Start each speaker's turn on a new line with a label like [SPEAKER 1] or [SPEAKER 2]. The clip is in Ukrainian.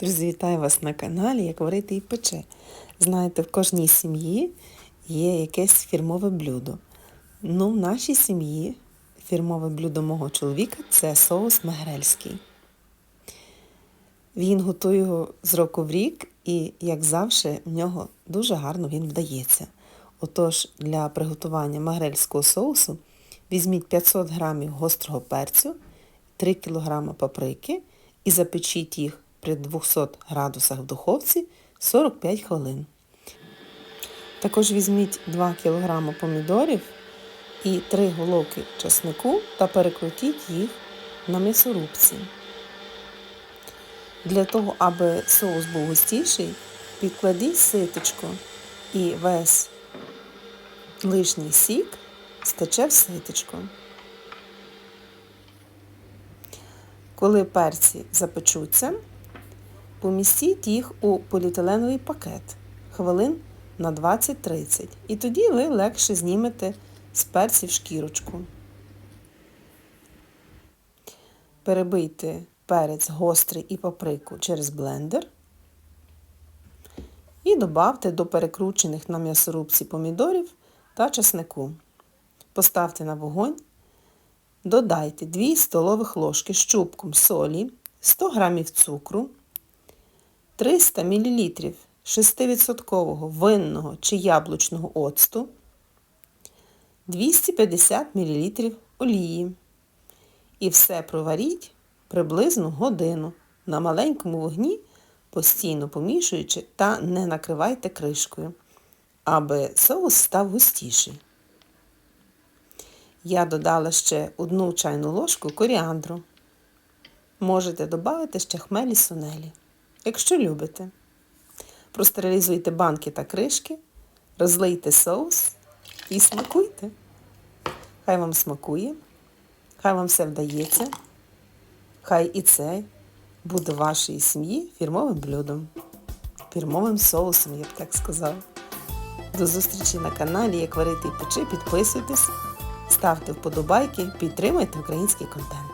[SPEAKER 1] Друзі, вітаю вас на каналі Як варити і пече. Знаєте, в кожній сім'ї є якесь фірмове блюдо. Ну, в нашій сім'ї фірмове блюдо мого чоловіка це соус мегрельський. Він готує його з року в рік і, як завжди, в нього дуже гарно він вдається. Отож, для приготування магрельського соусу візьміть 500 г гострого перцю, 3 кг паприки і запечіть їх при 200 градусах в духовці 45 хвилин. Також візьміть 2 кг помідорів і 3 головки чеснику та перекрутіть їх на м'ясорубці. Для того, аби соус був густіший, підкладіть ситочку і весь лишній сік стече в ситочку. Коли перці запечуться, помістіть їх у поліетиленовий пакет хвилин на 20-30 і тоді ви легше знімете з перців шкірочку. Перебийте перець гострий і паприку через блендер і додавте до перекручених на м'ясорубці помідорів та чеснику. Поставте на вогонь, додайте 2 столових ложки з чубком солі, 100 г цукру, 300 мл 6% винного чи яблучного оцту, 250 мл олії. І все проваріть приблизно годину на маленькому вогні, постійно помішуючи та не накривайте кришкою, аби соус став густіший. Я додала ще одну чайну ложку коріандру. Можете додати ще хмелі сунелі, якщо любите. Простерилізуйте банки та кришки, розлийте соус і смакуйте. Хай вам смакує, хай вам все вдається, хай і це буде вашій сім'ї фірмовим блюдом, фірмовим соусом, я б так сказала. До зустрічі на каналі Як варити і печи. Підписуйтесь, ставте вподобайки, підтримуйте український контент.